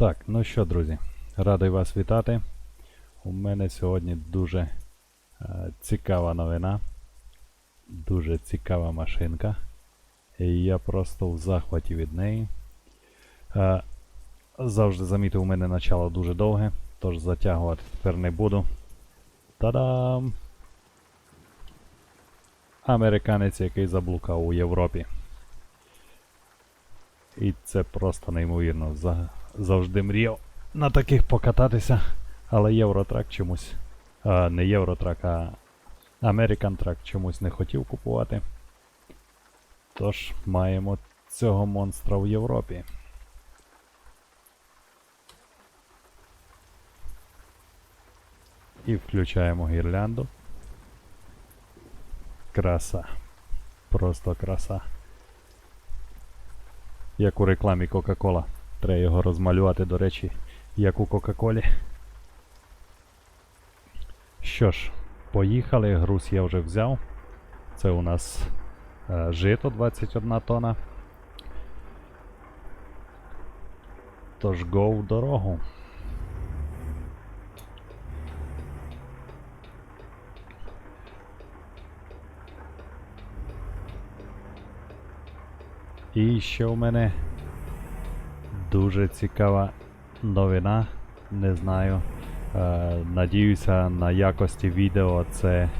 Так, ну що, друзі, радий вас вітати. У мене сьогодні дуже е, цікава новина. Дуже цікава машинка. І я просто в захваті від неї. Е, завжди замітив, у мене начало дуже довге, тож затягувати тепер не буду. Та-дам! Американець, який заблукав у Європі. І це просто неймовірно. За, завжди мріяв на таких покататися. Але Євротрак чомусь. А, не Євротрак, а American Truck чомусь не хотів купувати. Тож маємо цього монстра в Європі. І включаємо гірлянду. Краса. Просто краса. Як у рекламі Coca-Cola. Треба його розмалювати, до речі, як у Кока-Колі. Що ж, поїхали. Груз я вже взяв. Це у нас е, жито 21 тона. Тож го в дорогу. І ще у мене дуже цікава новина. Не знаю. Е, надіюся, на якості відео це е,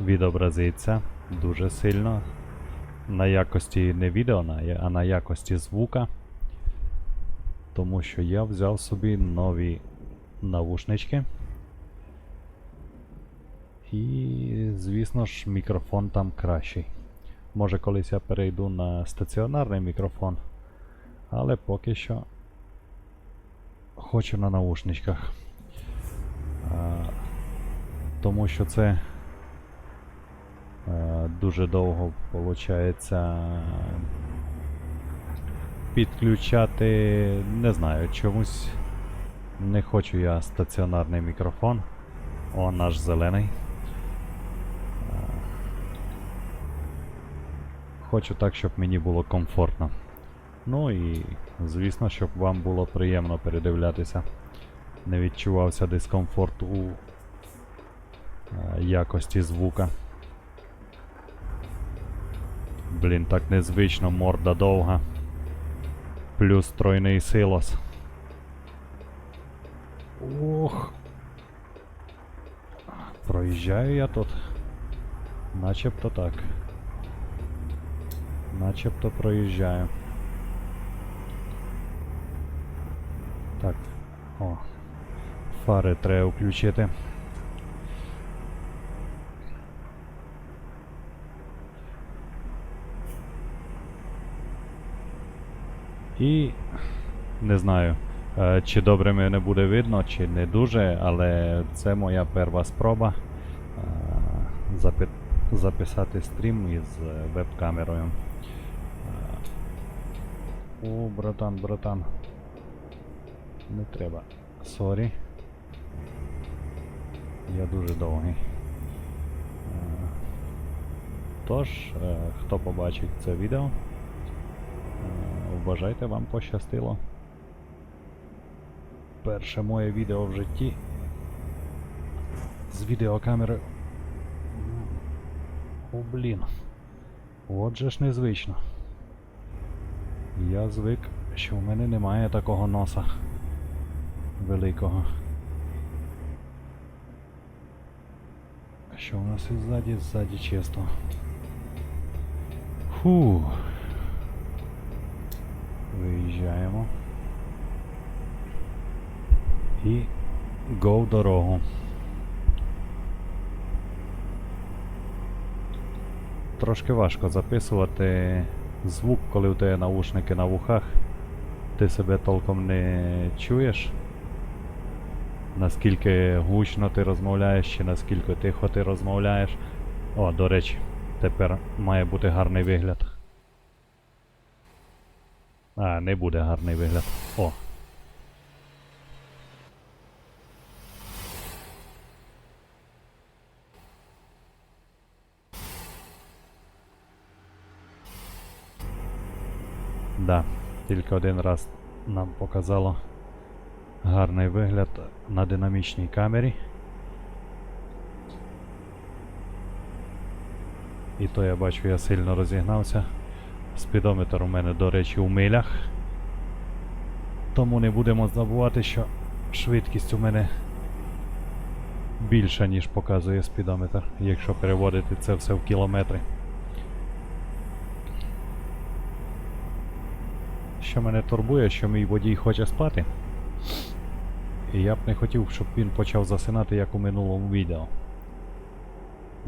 відобразиться дуже сильно. На якості не відео, а на якості звука. Тому що я взяв собі нові навушнички. І, звісно ж, мікрофон там кращий. Може колись я перейду на стаціонарний мікрофон, але поки що хочу на наушничках. А, тому що це е, дуже довго виходить підключати. Не знаю, чомусь не хочу я стаціонарний мікрофон. О, наш зелений. Хочу так, щоб мені було комфортно. Ну і, звісно, щоб вам було приємно передивлятися. Не відчувався дискомфорт у е, якості звука. Блін, так незвично, морда довга. Плюс тройний силос. Ох. Проїжджаю я тут. Начебто так. Начебто проїжджаю. Так. О. Фари треба включити. І не знаю, е, чи добре мене буде видно, чи не дуже, але це моя перша спроба е, запи- записати стрім із е, веб-камерою. Е, О, братан, братан. Не треба. Сорі. Я дуже довгий. Е, Тож, е, хто побачить це відео, е, вважайте вам пощастило. Перше моє відео в житті з відеокамери. О, блін. Отже ж незвично. Я звик, що в мене немає такого носа великого. Що у нас і ззаді? Ззаді чисто. Фу. Виїжджаємо. І го дорогу. Трошки важко записувати звук, коли у тебе наушники на вухах. Ти себе толком не чуєш. Наскільки гучно ти розмовляєш, чи наскільки тихо ти розмовляєш. О, до речі, тепер має бути гарний вигляд. А, не буде гарний вигляд. О. Да, тільки один раз нам показало гарний вигляд на динамічній камері. І то я бачу, я сильно розігнався. Спідометр у мене, до речі, у милях. Тому не будемо забувати, що швидкість у мене більша, ніж показує спідометр, якщо переводити це все в кілометри. Що мене турбує, що мій водій хоче спати. І я б не хотів, щоб він почав засинати, як у минулому відео.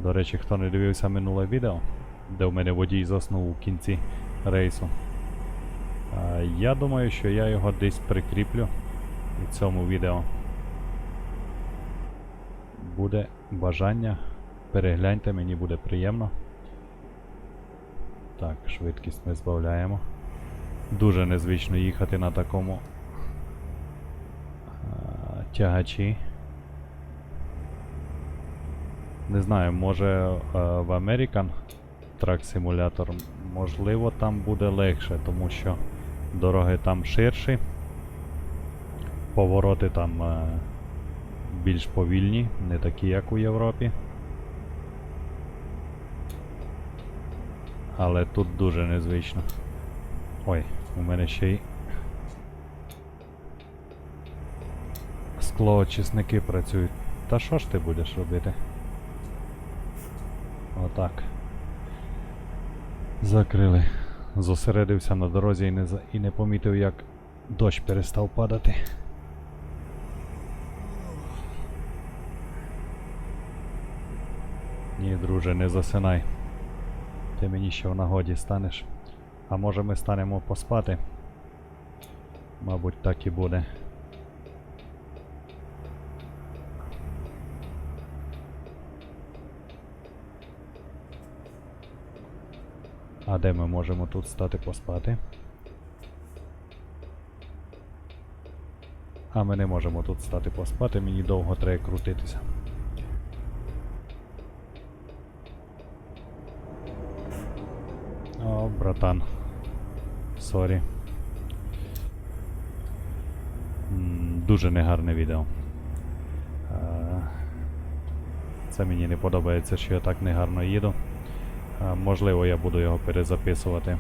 До речі, хто не дивився минуле відео, де в мене водій заснув у кінці рейсу. А, я думаю, що я його десь прикріплю у цьому відео. Буде бажання. Перегляньте, мені буде приємно. Так, швидкість ми збавляємо. Дуже незвично їхати на такому тягачі. Не знаю, може е, в American Truck Simulator можливо там буде легше, тому що дороги там ширші, повороти там е, більш повільні, не такі як у Європі. Але тут дуже незвично. Ой, у мене ще й склоочисники працюють. Та що ж ти будеш робити? Отак. Закрили. Зосередився на дорозі і не, і не помітив, як дощ перестав падати. Ні, друже, не засинай. Ти мені ще в нагоді станеш. А може ми станемо поспати? Мабуть, так і буде. А де ми можемо тут стати поспати? А ми не можемо тут стати поспати, мені довго треба крутитися. О, братан. Сорі. Дуже негарне відео. Е, Це мені не подобається, що я так негарно їду. Можливо, я буду його перезаписувати.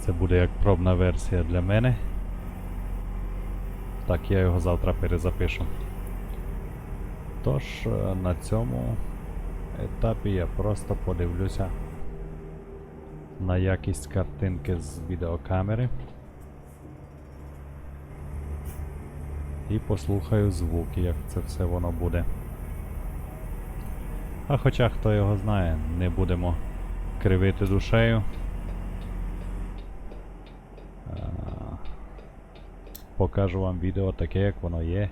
Це буде як пробна версія для мене. Так, я його завтра перезапишу. Тож, е, на цьому етапі я просто подивлюся на якість картинки з відеокамери. І послухаю звуки, як це все воно буде. А хоча хто його знає, не будемо кривити душею. Покажу вам відео таке, як воно є.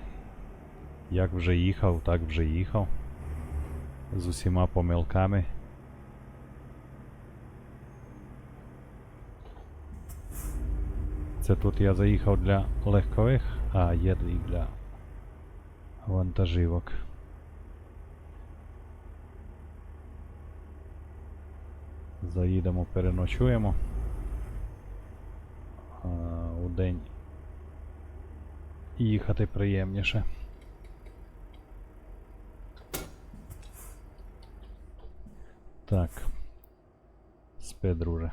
Як вже їхав, так вже їхав. З усіма помилками. Це тут я заїхав для легкових, а є і для вантажівок. Заїдемо, переночуємо. У день їхати приємніше. Так. Спи, друже.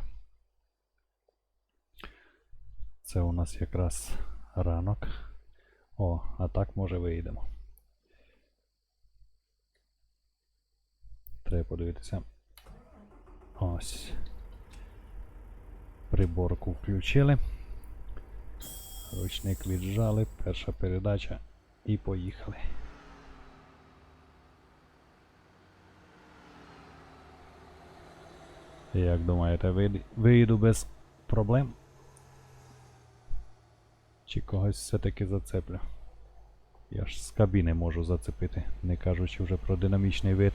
Це у нас якраз ранок. О, а так може виїдемо. Треба подивитися. Ось. Приборку включили. Ручник віджали, перша передача і поїхали. Як думаєте, вийд- виїду без проблем? Чи когось все-таки зацеплю? Я ж з кабіни можу зацепити, не кажучи вже про динамічний вид.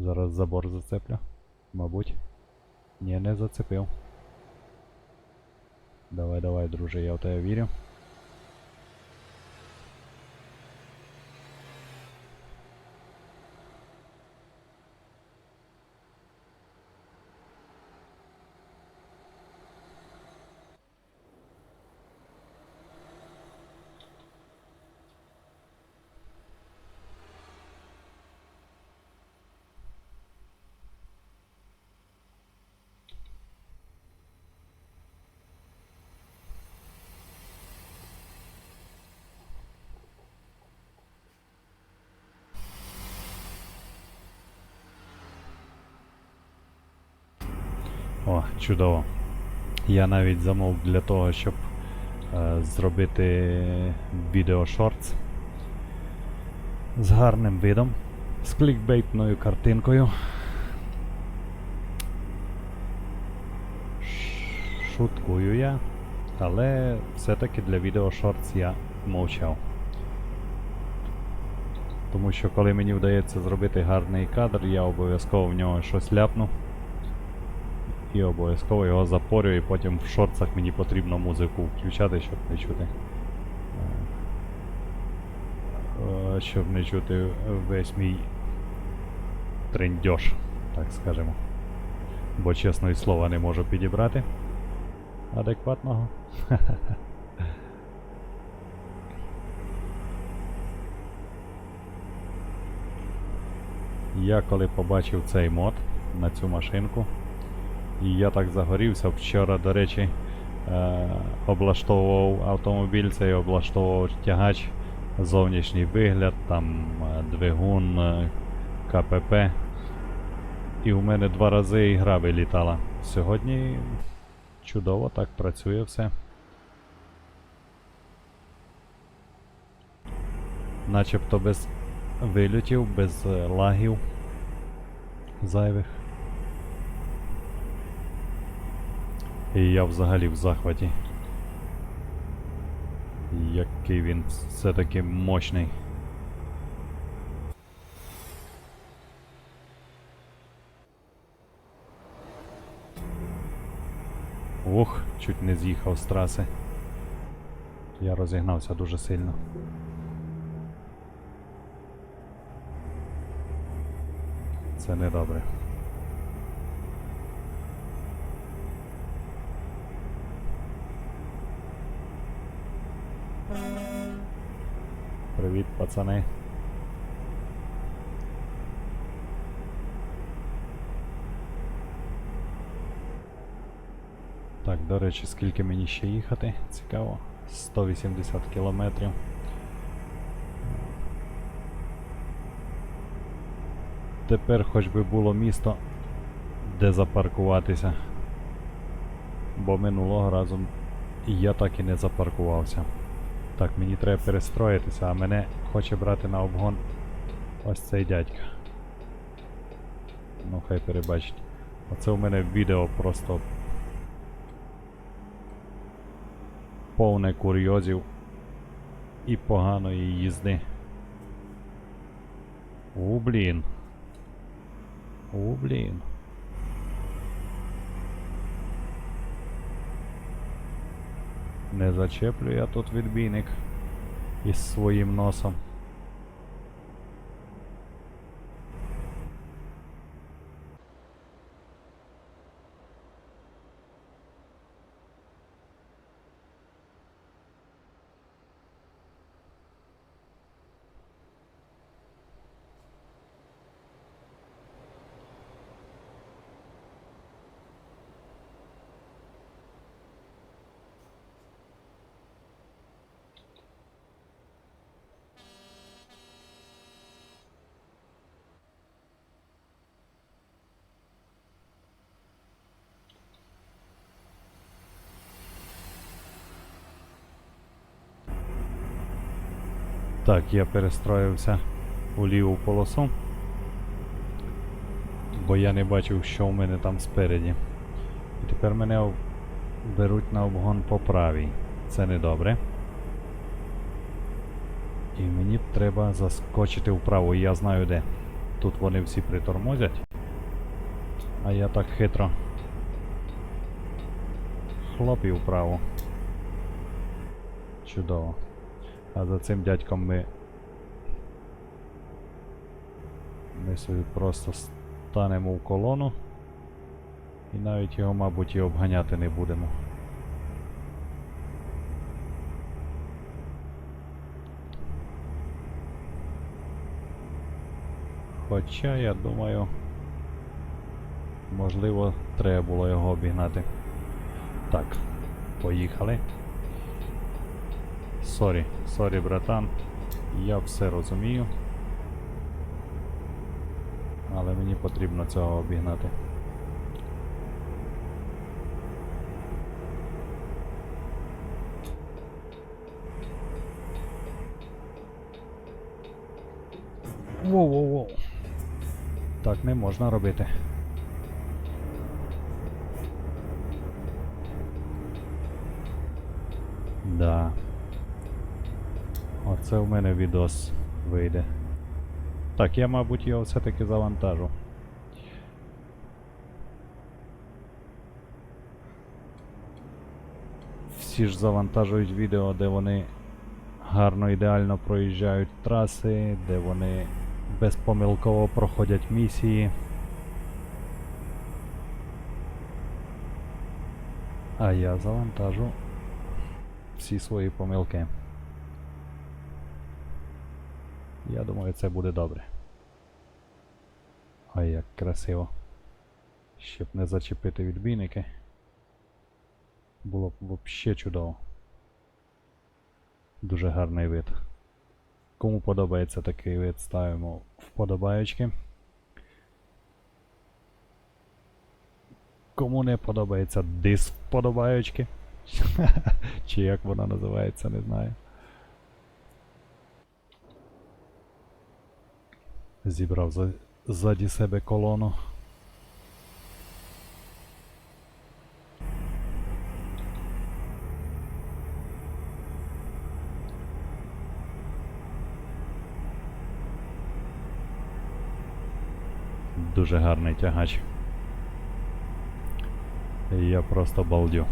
Зараз забор зацеплю. Мабуть. Ні, не зацепив. Давай, давай, друже, я в тебе вірю. О, чудово. Я навіть замовк для того, щоб е, зробити відео шортс з гарним видом, з клікбейтною картинкою. Шуткую я, але все-таки для відео шортс я мовчав. Тому що коли мені вдається зробити гарний кадр, я обов'язково в нього щось ляпну. І обов'язково його запорю, і потім в шорцах мені потрібно музику включати, щоб не чути. е, е, Щоб не чути весь мій трендьош, так скажемо. Бо чесного слова не можу підібрати. Адекватного. Я коли побачив цей мод на цю машинку, і я так загорівся. Вчора, до речі, е, облаштовував автомобіль, цей облаштовував тягач, зовнішній вигляд, там е, двигун, е, КПП. І у мене два рази ігра вилітала. Сьогодні чудово так працює все. Начебто без вильотів, без лагів зайвих. І я взагалі в захваті. Який він все-таки мощний. Ох, чуть не з'їхав з траси. Я розігнався дуже сильно. Це недобре. Привіт, пацани. Так, до речі, скільки мені ще їхати? Цікаво. 180 кілометрів. Тепер хоч би було місто, де запаркуватися. Бо минулого разу я так і не запаркувався. Так, мені треба перестроїтися, а мене хоче брати на обгон ось цей дядька. Ну, хай перебачить. Оце у мене відео просто повне курйозів і поганої їзди. У, блін. О, блін. Не зачеплю я тут відбійник із своїм носом. Так, я перестроївся у ліву полосу. Бо я не бачив, що в мене там спереді. І тепер мене беруть на обгон по правій. Це недобре. І мені треба заскочити вправо, я знаю де. Тут вони всі притормозять. А я так хитро. Хлоп і вправо. Чудово. А за цим дядьком ми. Ми собі просто станемо в колону. І навіть його, мабуть, і обганяти не будемо. Хоча, я думаю, можливо, треба було його обігнати. Так, поїхали сорі, сорі, братан. Я все розумію. Але мені потрібно цього обігнати. Воу-воу-воу. Так не можна робити. Да. Оце в мене відос вийде. Так, я, мабуть, його все-таки завантажу. Всі ж завантажують відео, де вони гарно ідеально проїжджають траси, де вони безпомилково проходять місії. А я завантажу всі свої помилки. Я думаю, це буде добре. Ой, як красиво. Щоб не зачепити відбійники. Було б взагалі чудово. Дуже гарний вид. Кому подобається такий вид, ставимо вподобаєчки. Кому не подобається дис вподобаєчки. Чи як воно називається, не знаю. Зібрав за, ззаді себе колону. Дуже гарний тягач. Я просто балдю.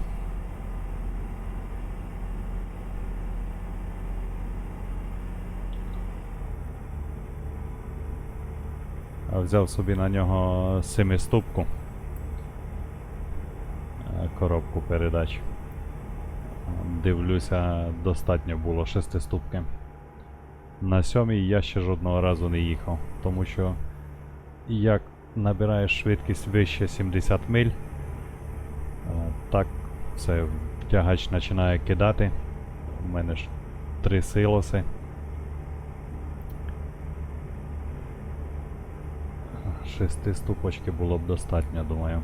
Взяв собі на нього семиступку. Коробку передач. Дивлюся, достатньо було шестиступки. На сьомій я ще жодного разу не їхав, тому що як набираєш швидкість вище 70 миль, так все тягач починає кидати. У мене ж три силоси. Шести ступочки було б достатньо, думаю.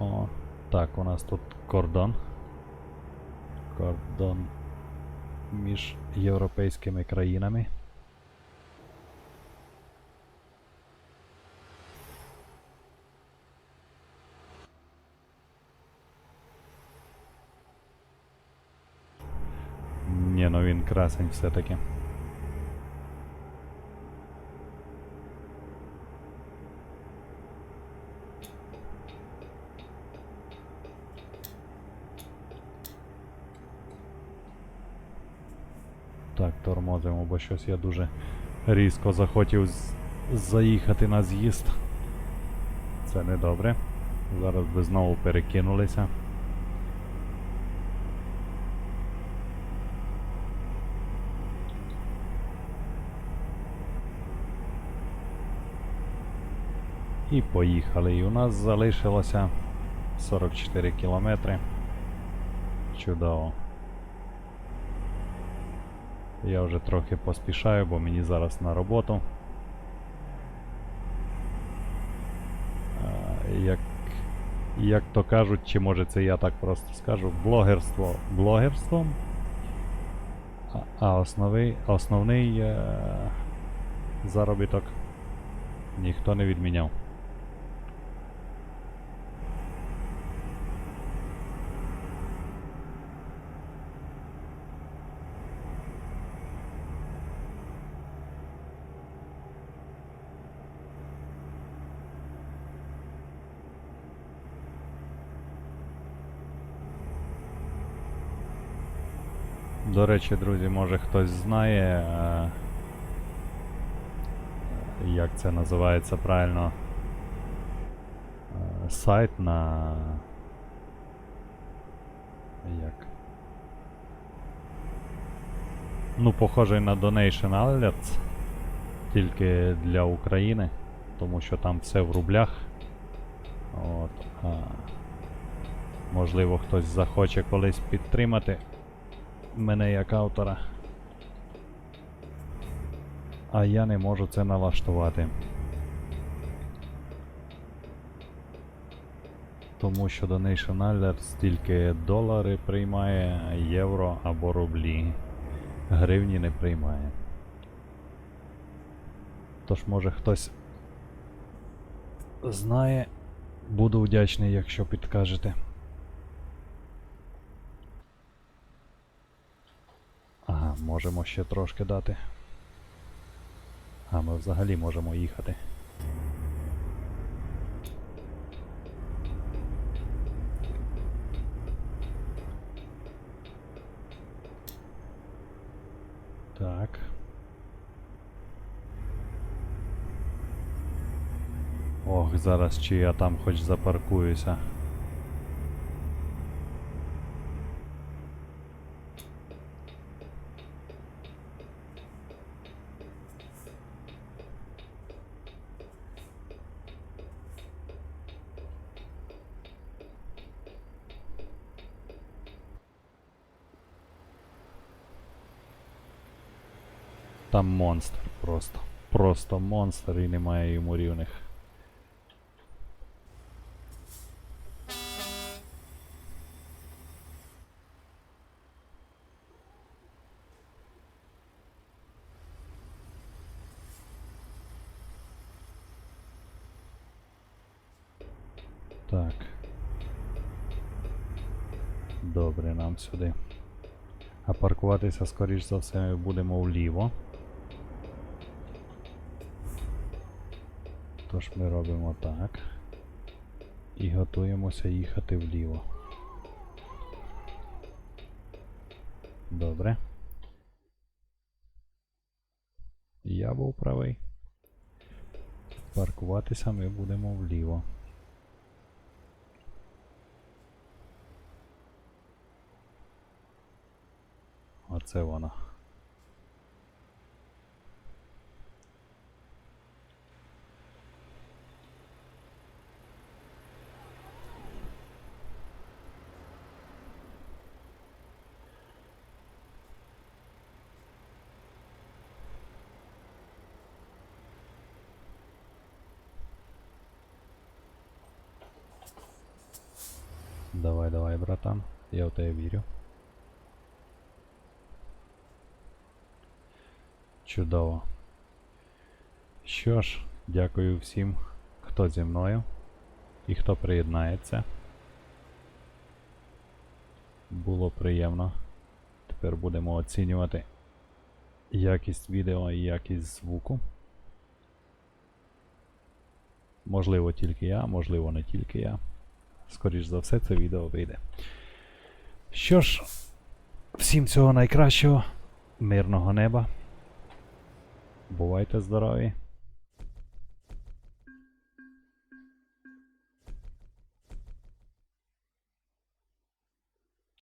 О, так, у нас тут кордон. Кордон між європейськими країнами. Ні, ну він красень все-таки. Так, тормозимо, бо щось я дуже різко захотів заїхати на з'їзд. Це не добре. Зараз би знову перекинулися. І поїхали. І у нас залишилося 44 кілометри. Чудово. Я вже трохи поспішаю, бо мені зараз на роботу. Як, як то кажуть, чи може це я так просто скажу, блогерство блогерством. А, основний, основний е, заробіток ніхто не відміняв. До речі, друзі, може хтось знає, е, як це називається правильно. е, Сайт на. Як? Ну, похожий на Donation Alerts, тільки для України, тому що там все в рублях. От, а, можливо, хтось захоче колись підтримати мене як автора. А я не можу це налаштувати. Тому що Donation Alert тільки долари приймає, євро або рублі. Гривні не приймає. Тож, може хтось знає, буду вдячний, якщо підкажете. Можемо ще трошки дати. А ми взагалі можемо їхати. Так. Ох, зараз чи я там хоч запаркуюся. Там монстр просто. Просто монстр і немає йому рівних. Так. Добре, нам сюди. А паркуватися, скоріш за все, ми будемо вліво. Тож ми робимо так. І готуємося їхати вліво. Добре. Я був правий. Паркуватися ми будемо вліво. Оце воно. Давай, давай, братан. Я в вірю. Чудово. Що ж, дякую всім, хто зі мною і хто приєднається. Було приємно. Тепер будемо оцінювати якість відео і якість звуку. Можливо, тільки я, можливо, не тільки я. Скоріш за все, це відео вийде. Що ж, всім цього найкращого, мирного неба. Бувайте здорові!